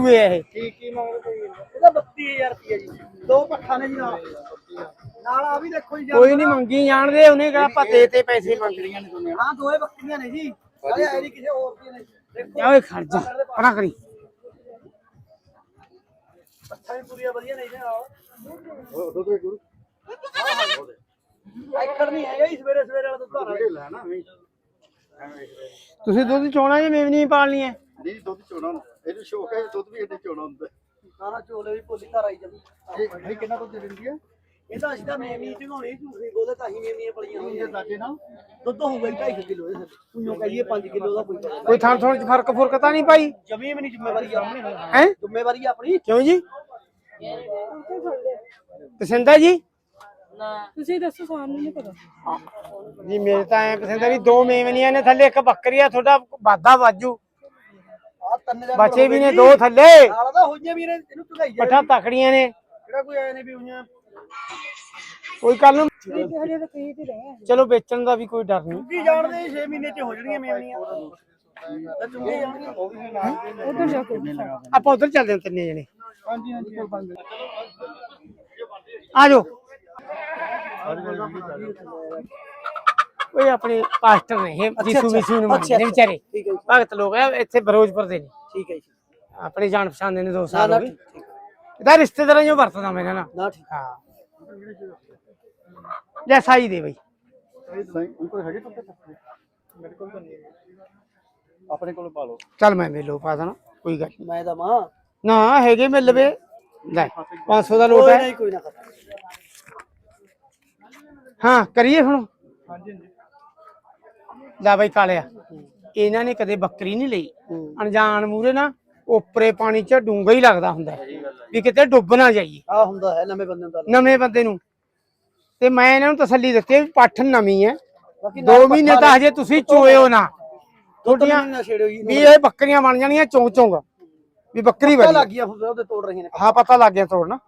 ਸੂਏ ਇਹ ਕੀ ਕੀ ਮੰਗਦੇ ਇਹਦਾ 32000 ਰੁਪਏ ਜੀ ਦੋ ਪੱਠਾ ਨੇ ਜੀ ਨਾਲ ਨਾਲ ਆ ਵੀ ਦੇਖੋ ਜੀ ਕੋਈ ਨਹੀਂ ਮੰਗੀ ਜਾਣਦੇ ਉਹਨੇ ਕਿਹਾ ਆਪਾਂ ਦੇ ਤੇ ਪੈਸੇ ਮੰਗਣੀਆਂ ਨੇ ਹਾਂ ਦੋਏ ਬੱਕਰੀਆਂ ਨੇ ਜੀ ਅਰੇ ਐ ਨਹੀਂ ਕਿਸੇ ਹੋਰ ਦੀਆਂ ਨੇ ਦੇਖੋ ਓਏ ਖਰਚਾ ਪੜਾ ਕਰੀ ਪੱਠਾ ਵੀ ਪੂਰੀਆਂ ਵਧੀਆ ਨੇ ਜੀ ਨਾਲ ਉਹ ਦੁੱਧ ਗੁਰੂ ਐਕੜ ਨਹੀਂ ਹੈਗਾ ਜੀ ਸਵੇਰੇ ਸਵੇਰੇ ਵਾਲਾ ਦੁੱਧ ਆ ਲੈ ਨਾ ਐਵੇਂ ਹੀ। ਤੁਸੀਂ ਦੁੱਧ ਚੋਣਾ ਜਾਂ ਮੇਵਨੀ ਪਾਲਣੀ ਹੈ ਨਹੀਂ ਦੁੱਧ ਚੋਣਾ ਹੁੰਦਾ ਇਹਨੂੰ ਸ਼ੌਕ ਹੈ ਦੁੱਧ ਵੀ ਇਹਨੇ ਚੋਣਾ ਹੁੰਦਾ। ਸਾਰਾ ਚੋਲੇ ਵੀ ਭੁੱਲੀ ਧਾਰ ਆਈ ਜਾਂਦੀ। ਇਹ ਇਹ ਕਿੰਨਾ ਦੁੱਧ ਦਿੰਦੀ ਹੈ? ਇਹਦਾ ਅਸੀਂ ਤਾਂ ਮੇਮੀ ਝਗਾਉਣੀ ਝੂਠੀ ਬੋਲੇ ਤਾਂ ਹੀ ਮੇਮੀਆਂ ਪਲੀਆਂ ਹੋਈਆਂ। ਇਹ ਦਾਦੇ ਨਾਲ। ਦੁੱਧ ਹੋਊਗਾ 2.5 ਕਿਲੋ ਇਹਦੇ ਤੂੰ ਕਹੀਏ 5 ਕਿਲੋ ਦਾ ਕੋਈ। ਕੋਈ ਥਾਂ ਥੋੜ ਚ ਫ਼ਰਕ ਫੁਰਕ ਤਾਂ ਨਹੀਂ ਪਾਈ? ਜਮੀ ਵੀ ਨਹੀਂ ਜ਼ਿੰਮੇਵਾਰੀ ਆਪਣੀ ਹੈ? ਜ਼ਿੰਮੇਵਾਰੀ ਆਪਣੀ। ਕਿਉਂ ਜੀ? ਪਸੰਦ ਜੀ? ਤੁਸੀਂ ਦੱਸੋ ਸਾਨੂੰ ਨਹੀਂ ਪਤਾ। ਜੀ ਮੇਰੇ ਤਾਂ ਐ ਪਸੰਦ ਵੀ ਦੋ ਮੇਵਨੀਆਂ ਨੇ ਥੱਲੇ ਇੱਕ ਬੱਕਰੀ ਆ ਤੁਹਾਡਾ ਵਾਦਾ ਵਾਜੂ ਬੱਚੇ ਵੀ ਨੇ ਦੋ ਥੱਲੇ। ਨਾਲ ਦਾ ਹੋਈਆਂ ਵੀ ਨੇ ਇਹਨੂੰ ਢੁਕਾਈ ਜਾ ਪੱਠਾ ਤਕੜੀਆਂ ਨੇ। ਕੋਈ ਆਇਆ ਨੇ ਵੀ ਹੋਈਆਂ। ਕੋਈ ਕੱਲ ਨੂੰ ਚਲੋ ਵੇਚਣ ਦਾ ਵੀ ਕੋਈ ਡਰ ਨਹੀਂ। ਚੁੰਗੀ ਜਾਣਦੇ 6 ਮਹੀਨੇ ਚ ਹੋ ਜਾਣਗੀਆਂ ਮੇਮੀਆਂ ਤਾਂ ਚੁੰਗੀ ਜਾਣਗੀਆਂ। ਉਹ ਵੀ ਉਧਰ ਜਾ ਕੇ। ਆਪਾਂ ਉਧਰ ਚੱਲਦੇ ਹਾਂ ਤਿੰਨੇ ਜਣੇ। ਹਾਂਜੀ ਹਾਂਜੀ। ਆ ਜਾਓ। ਓਏ ਆਪਣੇ ਪਾਸਟਰ ਨੇ ਇਹ ਜੀਸੂ ਵੀਸੂ ਨੂੰ ਮੰਨਦੇ ਨੇ ਵਿਚਾਰੇ। ਠੀਕ ਹੈ ਜੀ। ਭਗਤ ਲੋਕ ਆ ਇੱਥੇ ਫਿਰੋਜ਼ਪੁਰ ਦੇ ਨੇ। ਠੀਕ ਹੈ ਜੀ। ਆਪਣੇ ਜਾਣ ਪਛਾਣ ਦੇ ਨੇ ਦੋ ਸਾਲ ਨਾ ਹੋ ਗਏ। ਇਹਦਾ ਰਿਸ਼ਤੇਦਾਰਾਂ ਜੋ ਵਰਤਦਾ ਮੈਂ ਨਾ ਨਾ ਠੀਕ। ਹਾਂ। ਲੈ ਸਾਈ ਦੇ ਬਈ। ਉਹ ਹੈਗੇ ਮੇਰੇ ਕੋਲ ਤਾਂ ਨਹੀਂ ਆਪਣੇ ਕੋਲ ਪਾ ਲਓ। ਚੱਲ ਮੈਂ ਮੇਲੋ ਪਾ ਦੇਣਾ ਕੋਈ ਗੱਲ। ਮੈਂ ਤਾਂ ਮਾਂ ਨਾ ਹੈਗੇ ਮਿਲ ਲਵੇ ਲੈ 500 ਦਾ ਲੋਟ ਕੋਈ ਹੈ। ਨਹੀਂ ਕੋਈ ਨਾ ਕਰ। ਹਾਂ ਕਰੀਏ ਹੁਣ? ਹਾਂਜੀ ਹਾਂਜੀ। ਲੈ ਬਈ ਕਾਲਿਆ। ਇਹਨਾਂ ਨੇ ਕਦੇ ਬੱਕਰੀ ਨਹੀਂ ਲਈ। ਅਣਜਾਣ ਮੂਰੇ ਨਾ ਉੱਪਰੇ ਪਾਣੀ 'ਚ ਡੂੰਗਾ ਹੀ ਲੱਗਦਾ ਹੁੰਦਾ। ਵੀ ਕਿਤੇ ਡੁੱਬ ਨਾ ਜਾਈਏ। ਆ ਹੁੰਦਾ ਹੈ ਨਵੇਂ ਬੰਦੇ ਦਾ ਨਵੇਂ ਬੰਦੇ ਨੂੰ। ਤੇ ਮੈਂ ਇਹਨਾਂ ਨੂੰ ਤਸੱਲੀ ਦਿੱਤੀ ਵੀ ਪੱਠ ਨਵੀਂ ਹੈ। ਬਾਕੀ ਦੋ ਮਹੀਨੇ ਤਾਂ ਹਜੇ ਤੁਸੀਂ ਚੋਇਓ ਨਾ। ਤੁਹਾਡੀਆਂ ਨਾ ਵੀ ਇਹ ਬੱਕਰੀਆਂ ਬਣ ਜਾਣੀਆਂ ਚੌਂ ਚੌਂਗ। ਵੀ ਬੱਕਰੀ ਬਣੀ। ਲੱਗ ਗਿਆ ਉਹਦੇ ਤੋੜ ਰਹੀਆਂ ਨੇ। ਹਾਂ ਪਤਾ ਲੱਗ ਗਿਆ ਤੋੜਨਾ।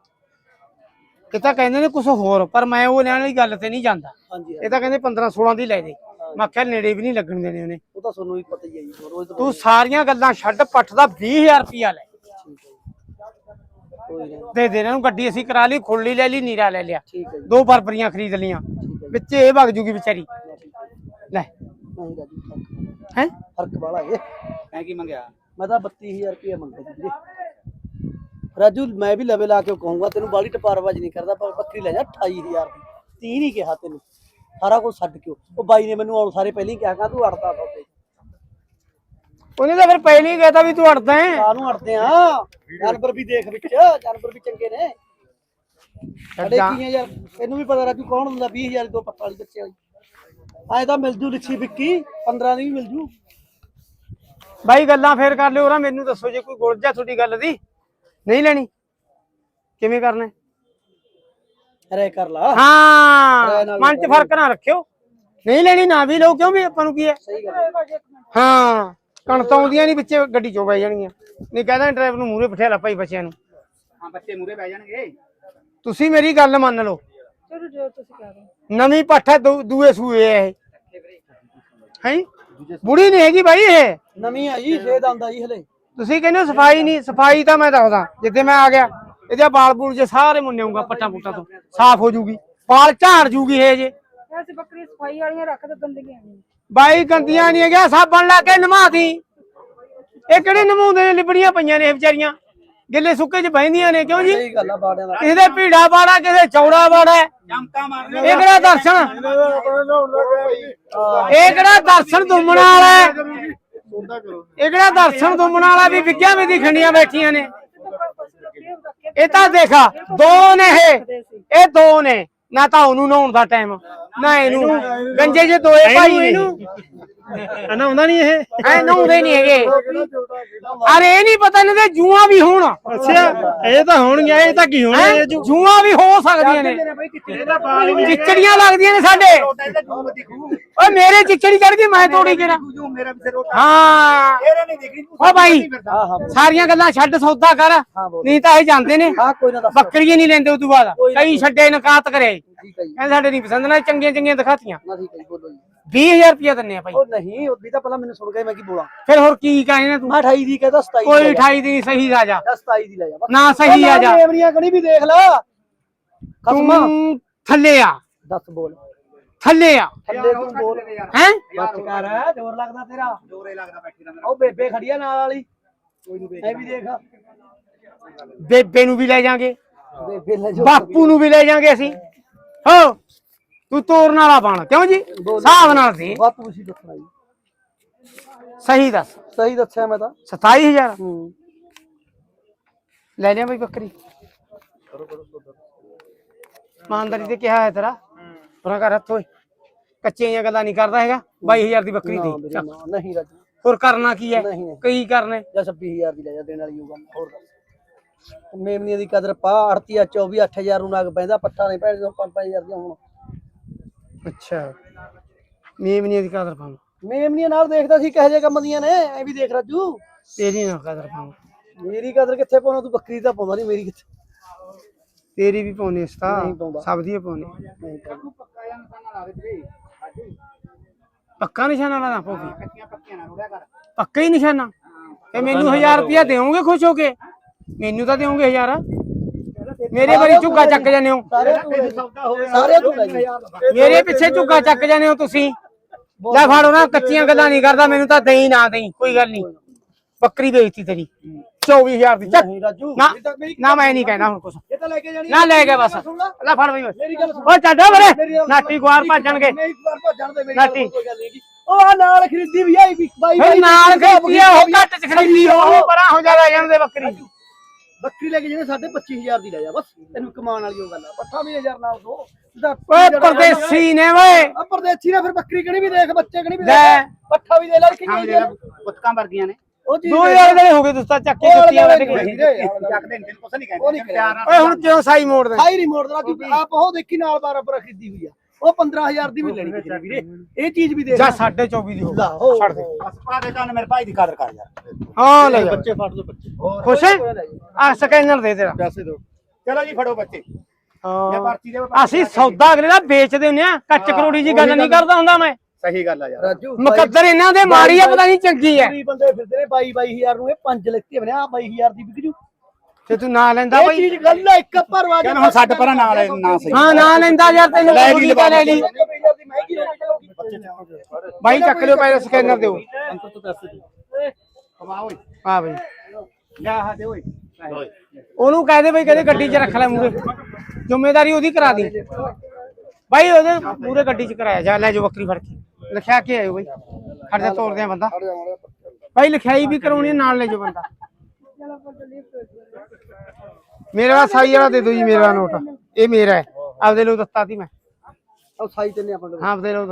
ਇਹ ਤਾਂ ਕਹਿੰਦੇ ਨੇ ਕੁਝ ਹੋਰ ਪਰ ਮੈਂ ਉਹ ਲੈਣ ਵਾਲੀ ਗੱਲ ਤੇ ਨਹੀਂ ਜਾਂਦਾ। ਇਹ ਤਾਂ ਕਹਿੰਦੇ 15 16 ਦੀ ਲੈ ਦੇ। ਮੈਂ ਆਖਿਆ ਨੇੜੇ ਵੀ ਨਹੀਂ ਲੱਗਣ ਦੇਣੇ ਉਹਨੇ। ਉਹ ਤਾਂ ਤੁਹਾਨੂੰ ਵੀ ਪਤਾ ਹੀ ਹੈ ਜੀ ਰੋਜ਼ ਤਾਂ ਤੂੰ ਸਾਰੀਆਂ ਗੱਲਾਂ ਛੱਡ ਪੱਠ ਦਾ 20000 ਰੁਪਿਆ ਲੈ। ਕੋਈ ਨਹੀਂ ਦੇ ਦੇ ਇਹਨਾਂ ਨੂੰ ਗੱਡੀ ਅਸੀਂ ਕਰਾ ਲਈ ਖੁੱਲੀ ਲੈ ਲਈ ਨੀਰਾ ਲੈ ਲਿਆ। ਠੀਕ ਹੈ ਜੀ। ਦੋ ਬਰਬਰੀਆਂ ਖਰੀਦ ਲੀਆਂ ਵਿੱਚ ਇਹ ਵਗ ਜੂਗੀ ਵਿਚਾਰੀ। ਲੈ। ਨਹੀਂ ਰਾਜੀ ਫਰਕ- ਹੈ? ਫ਼ਰਕ ਵਾਲਾ ਇਹ। ਮੈਂ ਕੀ ਮੰਗਿਆ? ਮੈਂ ਤਾਂ 32000 ਰੁਪਏ ਮੰਗਦਾ ਜੀ। ਰਾਜੂ ਮੈਂ ਵੀ ਲਵੇ ਲਾ ਕੇ ਕਹੂੰਗਾ ਤੈਨੂੰ ਬਾਲੀ ਟਪਾਰਵਾਜ ਨਹੀਂ ਕਰਦਾ ਪਰ ਬੱਕਰੀ ਲੈ ਜਾ 28000 ਦੀ। 30 ਨਹੀਂ ਕਿਹਾ ਤੈਨੂੰ। ਸਾਰਾ ਕੁਝ ਛੱਡ ਕੇ ਉਹ ਬਾਈ ਨੇ ਮੈਨੂੰ ਆਉਣ ਸਾਰੇ ਪਹਿਲਾਂ ਹੀ ਕਿਹਾ ਕਾ ਤੂੰ ਅੜਦਾ ਤੁਹਾਡੇ ਉਹਨੇ ਤਾਂ ਫਿਰ ਪਹਿਲਾਂ ਹੀ ਕਹਿਤਾ ਵੀ ਤੂੰ ਅੜਦਾ ਹੈ। ਕਾਹਨੂੰ ਅੜਦੇ ਆ। ਜਾਨਵਰ ਵੀ ਦੇਖ ਵਿੱਚ ਜਾਨਵਰ ਵੀ ਚੰਗੇ ਨੇ। ਸਾਡੇ ਕੀ ਆ ਯਾਰ ਤੈਨੂੰ ਵੀ ਪਤਾ ਰਾਜੂ ਕੌਣ ਹੁੰਦਾ 20000 ਦੀ ਦੋ ਪੱਟਾਂ ਵਾਲੀ ਬੱਚੇ ਵਾਲੀ। ਐ ਤਾਂ ਮਿਲ ਜੂ ਲਿੱਛੀ ਵਿੱਕੀ 15 ਦੀ ਵੀ ਮਿਲ ਜੂ। ਬਾਈ ਗੱਲਾਂ ਫੇਰ ਕਰ ਲਿਓ ਨਾ ਮੈਨੂੰ ਦੱਸੋ ਜੇ ਕੋਈ ਗੁਰਜਾ ਤੁਹਾਡੀ ਗੱਲ ਦੀ। ਨਹੀਂ ਲੈਣੀ? ਕਿਵੇਂ ਕਰਨਾ? ਹੈ? ਰੇ ਕਰ ਲਾ। ਹਾਂ ਮਨ 'ਚ ਫ਼ਰਕ ਨਾ ਰੱਖਿਓ। ਨਹੀਂ ਲੈਣੀ ਨਾ ਵੀ ਲਓ ਕਿਉਂ ਵੀ ਆਪਾਂ ਨੂੰ ਕੀ ਹੈ? ਹੈ। ਹਾਂ ਕਣਤਾਂ ਆਉਂਦੀਆਂ ਨਹੀਂ ਵਿੱਚ ਗੱਡੀ ਚੋਂ ਬੈ ਜਾਣਗੀਆਂ। ਨਹੀਂ ਕਹਿੰਦਾ ਡਰਾਈਵਰ ਨੂੰ ਮੂਰੇ ਬਿਠਾ ਲਾ ਭਾਈ ਬੱਚਿਆਂ ਨੂੰ। ਹਾਂ ਬੱਚੇ ਮੂਰੇ ਬਹਿ ਜਾਣਗੇ। ਤੁਸੀਂ ਮੇਰੀ ਗੱਲ ਮੰਨ ਲਓ। ਚਲੋ ਜੋ ਤੁਸੀਂ ਕਹਿ ਰਹੇ ਹੋ। ਨਵੀਂ ਪਾਠਾ ਦੂਏ ਸੂਏ ਹੈ ਇਹ। ਹੈ? ਬੁੜੀ ਨਹੀਂ ਹੈਗੀ ਬਾਈ ਇਹ। ਨਵੀਂ ਆਈ ਛੇਦ ਆਂਦਾ ਜੀ ਹਲੇ। ਤੁਸੀਂ ਕਹਿੰਦੇ ਹੋ ਸਫ਼ਾਈ ਨਹੀਂ ਸਫ਼ਾਈ ਤਾਂ ਮੈਂ ਦੱਸਦਾ ਜਿੱਦੇ ਮੈਂ ਆ ਗਿਆ। ਇਹਦੇ ਬਾਲ ਬੂਲ ਜੇ ਸਾਰੇ ਮੁੰਨੇਊਗਾ ਪੱਟਾਂ ਪੁੱਟਾਂ ਤੋਂ ਸਾਫ਼ ਹੋ ਜੂਗੀ। ਪਾਲ ਝਾੜ ਜੂਗੀ ਇਹ ਜੇ। ਵੈਸੇ ਬੱਕਰੀ ਸਫ਼ਾਈ ਵਾਲੀਆਂ ਰੱਖ ਤਾਂ ਗੰਦਗੀਆਂ ਨਹੀਂ। ਬਾਈ ਗੰਦੀਆਂ ਨਹੀਂ ਹੈਗਾ ਸਾਬਣ ਲਾ ਕੇ ਨਮਾਤੀ। ਇਹ ਕਿਹੜੇ ਨਮਾਉਂਦੇ ਨੇ ਲਿਬੜੀਆਂ ਪਈਆਂ ਨੇ ਇਹ ਵਿਚਾਰੀਆਂ? ਗਿੱਲੇ ਸੁੱਕੇ ਚ ਬਹਿੰਦੀਆਂ ਨੇ ਕਿਉਂ ਜੀ? ਸਹੀ ਗੱਲ ਆ ਬਾੜਿਆਂ ਦਾ। ਕਿਸੇ ਦੇ ਭੀੜਾ ਬਾੜਾ ਕਿਸੇ ਚੌੜਾ ਬਾੜਾ। ਇਹ ਕਿਹੜਾ ਦਰਸ਼ਨ? ਇਹ ਕਿਹੜਾ ਦਰਸ਼ਨ ਦੁੰਮਣਾ ਵਾਲਾ ਇਹ ਕਿਹੜਾ ਦਰਸ਼ਨ ਦੁੰਮਣਾ ਵਾਲਾ ਵੀ ਵਿਗਿਆ ਵੀ ਦੀ ਖੰਡੀਆਂ ਬੈਠੀਆਂ ਨੇ? ਇਹ ਤਾਂ ਦੇਖਾ, ਦੋ ਨੇ ਇਹ। ਇਹ ਦੋ ਨੇ। ਨਾ ਤਾਂ ਉਹਨੂੰ ਨਹਾਉਣ ਦਾ ਟਾਈਮ ਨਾ ਇਹਨੂੰ। ਗੰਜੇ ਜੇ ਦੋਏ ਭਾਈ ਨੇ ਨਾ ਹੁੰਦਾ ਨਹੀਂ ਇਹ? ਐ ਨਹਾਉਂਦੇ ਨਹੀਂ ਹੈਗੇ। ਅਰੇ ਇਹ ਨਹੀਂ ਪਤਾ ਇਹਨਾਂ ਦੇ ਜੂਆਂ ਵੀ ਹੋਣ। ਅੱਛਾ ਇਹ ਤਾਂ ਹੋਣਗੀਆਂ ਇਹ ਤਾਂ ਕੀ ਹੋਣਾ? ਇਹ ਜੋ? ਜੂਆਂ ਵੀ ਹੋ ਸਕਦੀਆਂ ਨੇ। ਚਿਚੜੀਆਂ ਲੱਗਦੀਆਂ ਨੇ ਸਾਡੇ। ਓਏ ਮੇਰੇ ਚਿਚੜੀ ਚੜ ਗਈ ਮੈਂ ਤੋੜੀ ਕਿਹੜਾ? ਹਾਂ। ਓ ਭਾਈ ਹਾਂ ਹਾਂ। ਸਾਰੀਆਂ ਗੱਲਾਂ ਛੱਡ ਸੌਦਾ ਕਰ। ਨਹੀਂ ਤਾਂ ਇਹ ਜਾਂਦੇ ਨੇ। ਹਾਂ ਕੋਈ ਨਾ ਦੱਸ। ਬੱਕਰੀਆਂ ਨਹੀਂ ਲੈਂਦੇ ਉਦੋਂ ਬਾਅਦ। ਕਈ ਛੱਡੇ ਨਕਾਤ ਕਰੇ। ਠੀਕ ਹੈ ਜੀ। ਕਹਿੰਦੇ ਸਾਡੇ ਨਹੀਂ ਪਸੰਦ ਨਾ ਚੰਗੀਆਂ ਚੰਗੀਆਂ ਦਿਖਾਤੀਆਂ। ਨਾ ਠੀਕ ਹੈ ਜੀ ਬੋਲੋ ਜੀ। 20000 ਰੁਪਇਆ ਦਿੰਨੇ ਆ ਭਾਈ। ਉਹ ਨਹੀਂ ਉਹਦੀ ਤਾਂ ਪਹਿਲਾਂ ਮੈਨੂੰ ਸੁਣ ਕੇ ਮੈਂ ਕੀ ਬੋਲਾਂ? ਫਿਰ ਹੋਰ ਕੀ ਕਹਿੰਦੇ ਤੂੰ? ਮੈਂ 28 ਦੀ ਕਹਿੰਦਾ 27 ਕੋਈ 28 ਦੀ ਨੀ, ਸਹੀ ਰਾਜਾ 27 ਦੀ ਲੈ ਜਾ। ਬਸ ਨਾ ਸਹੀ ਆ ਜਾ। ਮੇਵਨੀਆਂ ਕਣੀ ਵੀ ਦੇਖ ਲੈ। ਖਸਮਾ। ਤੂੰ ਥੱਲੇ ਆ। ਦੱਸ ਬੋਲ। ਥੱਲੇ ਆ। ਥੱਲੇ ਤੂੰ ਬੋਲ। ਹੈ? ਬੱਚ ਕਰ ਜ਼ੋਰ ਲੱਗਦਾ ਤੇਰਾ। ਜ਼ੋਰੇ ਲੱਗਦਾ ਬੈਠੀ ਦਾ ਉਹ ਬੇਬੇ ਖੜੀ ਆ ਨਾਲ ਵਾਲੀ। ਐ ਵੀ ਦੇਖ। ਬੇਬੇ ਨੂੰ ਵੀ ਲੈ ਜਾਾਂਗੇ। ਬੇਬੇ ਲੈ ਜੋ ਬਾਪੂ ਨੂੰ ਵੀ ਲੈ ਜਾਾਂਗੇ ਅਸੀਂ। ਹੋ ਤੂੰ ਤੋਰਨ ਵਾਲਾ ਬਣ ਕਿਉਂ ਜੀ? ਹਿਸਾਬ ਨਾਲ ਸੀ। ਬਾਪੂ ਸੀ ਦੱਸਣਾ ਜੀ ਸਹੀ ਦੱਸ। ਸਹੀ ਦੱਸਿਆ ਮੈਂ ਤਾਂ। 27000 ਹੂੰ। ਲੈ ਲਿਆ ਬਈ ਬੱਕਰੀ। ਇਮਾਨਦਾਰੀ ਤੇ ਕਿਹਾ ਹੈ ਤੇਰਾ। ਪੂਰਾ ਕਰ ਹੱਥ ਓਏ ਕੱਚੀਆਂ ਗੱਲਾਂ ਨਹੀਂ ਕਰਦਾ ਹੈਗਾ। 22000 ਦੀ ਬੱਕਰੀ ਦੀ। ਨਹੀਂ ਰਾਜੂ। ਹੋਰ ਕਰਨਾ ਕੀ ਹੈ? ਨਹੀਂ, ਨਹੀਂ। ਕਈ ਕਰਨੇ। ਜਾਂ 26000 ਦੀ ਲੈ ਜਾ ਦੇਣ ਵਾਲੀ ਹੋਊਗਾ। ਹੋਰ ਦੱਸ। ਮੇਮਨੀਆਂ ਦੀ ਕਦਰ ਪਾ ਆੜਤੀ ਆ 24 8000 ਨੂੰ ਨਗ ਪੈਂਦਾ ਪੱਠਾ ਨਹੀਂ 5 5000 ਦੀਆਂ ਹੁਣ। ਅੱਛਾ। ਮੇਮਨੀਆਂ ਦੀ ਕਦਰ ਪਾਉਂ ਮੇਮਨੀਆਂ ਨਾਲ ਦੇਖਦਾ ਸੀ ਕਿਹੋ ਜਿਹੇ ਕੰਮ ਦੀਆਂ ਨੇ ਐ ਵੀ ਦੇਖ ਰਾਜੂ। ਤੇਰੀ ਨਾ ਕਦਰ ਪਾਉਂ ਮੇਰੀ ਕਦਰ ਕਿੱਥੇ ਪਾਉਣਾ ਤੂੰ ਬੱਕਰੀ ਤਾਂ ਪਾਉਂਦਾ ਨਹੀਂ ਮੇਰੀ ਕਿੱਥੇ? ਤੇਰੀ ਵੀ ਪਾਉਣੀ ਸਤਾ। ਸਭ ਦੀ ਪਾਉਣੀ। ਪੱਕਾ ਨਿਸ਼ਾਨਾ ਲਾਣਾ ਪਊਗੀ ਪੱਕਾ ਹੀ ਨਿਸ਼ਾਨਾ। ਇਹ ਮੈਨੂੰ 1000 ਰੁਪਇਆ ਦੇਵੋਗੇ ਖੁਸ਼ ਹੋ ਕੇ? ਮੈਨੂੰ ਤਾਂ ਦੇਵੋਗੇ 1000 ਮੇਰੇ ਵਾਰੀ ਝੁੱਗਾ ਚੱਕ ਜਾਂਦੇ ਹੋ। ਸਾਰੇ। ਸਾਰੇ। ਮੇਰੇ ਪਿੱਛੇ ਝੁੱਗਾ ਚੱਕ ਜਾਂਦੇ ਹੋ ਤੁਸੀਂ। ਲੈ ਫੜੋ ਨਾ ਕੱਚੀਆਂ ਗੱਲਾਂ ਨਹੀਂ ਕਰਦਾ ਮੈਨੂੰ ਤਾਂ ਦੇਈ ਨਾ ਦੇਈ ਕੋਈ ਗੱਲ ਨਹੀਂ। ਬੱਕਰੀ ਵੇਚਤੀ ਤੇਰੀ। 24000 ਦੀ ਚੱਕ। ਨਾ ਮੈਂ ਨਹੀਂ ਕਹਿਣਾ ਹੁਣ ਕੁਛ। ਲੈ ਕੇ ਨਾ ਲੈ ਗਿਆ ਬਸ। ਲੈ। ਫੜ ਬਈ। ਓ ਮੇਰੀ ਬਰੇ ਨਾਟੀ ਗੁਆਰ ਭੱਜਣਗੇ। ਨਾਟੀ। ਉਹ ਨਾਲ ਖਰੀਦੀ ਵੀ ਆਈ ਵੀ ਬਾਈ ਨਾਲ ਖਰੀਦੀ ਉਹ ਘੱਟ ਚ ਖਰੀਦੀ ਉਹ ਪਰਾਂ ਹੋ ਜਾ ਲੈ ਜਾਂਦੇ ਬੱਕਰੀ। ਬੱਕਰੀ ਲੈ ਕੇ ਸਾਢੇ 25000 ਦੀ ਲੈ ਜਾ ਬਸ। ਤੈਨੂੰ ਕਮਾਉਣ ਵਾਲੀ ਉਹ ਗੱਲ ਆ। ਪੱਠਾ ਵੀ ਹਜ਼ਾਰ ਨਾਲ ਦੋ। ਓਏ ਪਰਦੇਸੀ ਨੇ ਓਏ। ਆ ਪਰਦੇਸੀ ਨੇ ਫਿਰ ਬੱਕਰੀ ਕਣੀ ਵੀ ਦੇਖ ਬੱਚੇ ਕਣੀ ਵੀ ਲੈ। ਦੇਖ ਪੱਠਾ ਵੀ ਦੇ ਲੈ ਕਿ ਨਹੀਂ ਦੇ ਲੈ। ਪੁੱਤਕਾਂ ਵਰਗੀਆਂ ਨੇ। ਉਹ ਚੀਜ਼ ਦੋ ਦੇ। ਹਜ਼ਾਰ ਦੇ ਹੋ ਗਏ ਦੋਸਤਾ ਚੱਕ ਕੇ ਜੁੱਤੀਆਂ ਵਾਲੇ ਕੱਢ ਕੇ। ਚੱਕਦੇ ਨੇ ਕੁਛ ਨਹੀਂ ਕਰਿਆ ਓਏ ਹੁਣ ਕਿਉਂ ਸਾਈ ਮੋੜਦੇ ਖਾਈ ਨਹੀਂ ਮੋੜਦਾ ਤੂੰ ਆਪ ਉਹ ਦੇਖੀ ਨਾਲ ਬਰਾਬਰ ਖਰੀਦੀ ਹੋਈ ਆ। ਉਹ 15000 ਦੀ ਵੀ ਲੈਣੀ ਕਿਸੇ ਨੇ ਵੀਰੇ। ਇਹ ਚੀਜ਼ ਵੀ ਦੇਖ ਜਾਂ 24.5 ਦੀ ਹੋ ਲਾ ਹੋ। ਛੱਡ ਦੇ। ਬਸ ਪਾ ਦੇ ਤਾਂ ਮੇਰੇ ਭਾਈ ਦੀ ਕਦਰ ਕਰ ਯਾਰ। ਹਾਂ ਲੈ ਜਾ। ਬੱਚੇ ਫੜ ਲਓ ਬੱਚੇ। ਖੁਸ਼ ਹੈ? ਆ ਸਕੈਨਰ ਦੇ ਤੇਰਾ। ਪੈਸੇ ਦਿਓ ਚਲੋ ਜੀ ਫੜੋ ਬੱਚੇ। ਇਹ ਹਾਂ ਪਰਚੀ ਦੇ ਅਸੀਂ ਸੌਦਾ ਅਗਲੇ ਦਾ ਵੇਚਦੇ ਹੁੰਦੇ ਆ ਕੱਚ ਕਰੋੜੀ ਜੀ ਗੱਲ ਨਹੀਂ ਕਰਦਾ ਹੁੰਦਾ ਮੈਂ। ਸਹੀ ਗੱਲ ਆ ਯਾਰ। ਰਾਜੂ ਮੁਕੱਦਰ ਇਹਨਾਂ ਦੇ ਮਾੜੀ ਆ ਪਤਾ ਨਹੀਂ ਚੰਗੀ ਐ ਪੂਰੀ ਬੰਦੇ ਫਿਰਦੇ ਨੇ 22 22000 ਨੂੰ ਇਹ ਪੰਜ ਲਿਖਤੇ ਬਣੇ ਆ 22000 ਦੀ ਵਿਕ ਜੂ। ਤੇ ਤੂੰ ਨਾ ਲੈਂਦਾ ਇਹ ਬਾਈ। ਚੀਜ਼ ਗੱਲ ਆ ਇੱਕ ਭਰਵਾ ਕਹਿੰਦਾ ਹੁਣ ਛੱਡ ਪਰਾਂ ਨਾਲ ਨਾ ਸਹੀ। ਹਾਂ ਨਾ ਲੈਂਦਾ ਯਾਰ ਤੈਨੂੰ ਲੈ ਲਈ ਲੈ ਲਈ ਤਾਂ ਲੈ ਦੀ। ਬਾਈ ਚੱਕ ਲਿਓ ਪਹਿਲੇ ਸਕੈਨਰ ਦਿਓ। ਤੋਂ ਪੈਸੇ ਦੇ ਹਾਂ ਬਾਈ ਦੇ ਓਏ। ਉਹਨੂੰ ਕਹਿ ਦੇ ਬਈ ਕਹਿੰਦੇ ਗੱਡੀ 'ਚ ਰੱਖ ਲੈ ਮੂਰੇ ਜ਼ਿੰਮੇਵਾਰੀ ਉਹਦੀ ਕਰਾ ਦੀ। ਬਾਈ ਉਹਦੇ ਮੂਰੇ ਗੱਡੀ 'ਚ ਕਰਾਇਆ ਜਾ ਲੈ ਜੋ ਬੱਕਰੀ ਫੜ ਕੇ। ਲਿਖਿਆ ਕੇ ਆਇਓ ਬਾਈ। ਖੜਦੇ ਤੋਰਦੇ ਆ ਬੰਦਾ। ਬਾਈ ਲਿਖਾਈ ਵੀ ਕਰਾਉਣੀ ਨਾਲ ਲੈ ਜੋ ਬੰਦਾ। ਮੇਰੇ ਸਾਈ ਵਾਲਾ ਦੇ ਦਿਓ ਜੀ ਮੇਰਾ ਨੋਟ। ਇਹ ਮੇਰਾ ਹੈ। ਆਪਦੇ ਲੋ ਦਿੱਤਾ ਸੀ ਮੈਂ। ਉਹ ਸਾਈ ਤੇ ਨੇ ਆਪਾਂ ਨੂੰ ਹਾਂ ਆਪਦੇ ਲੋ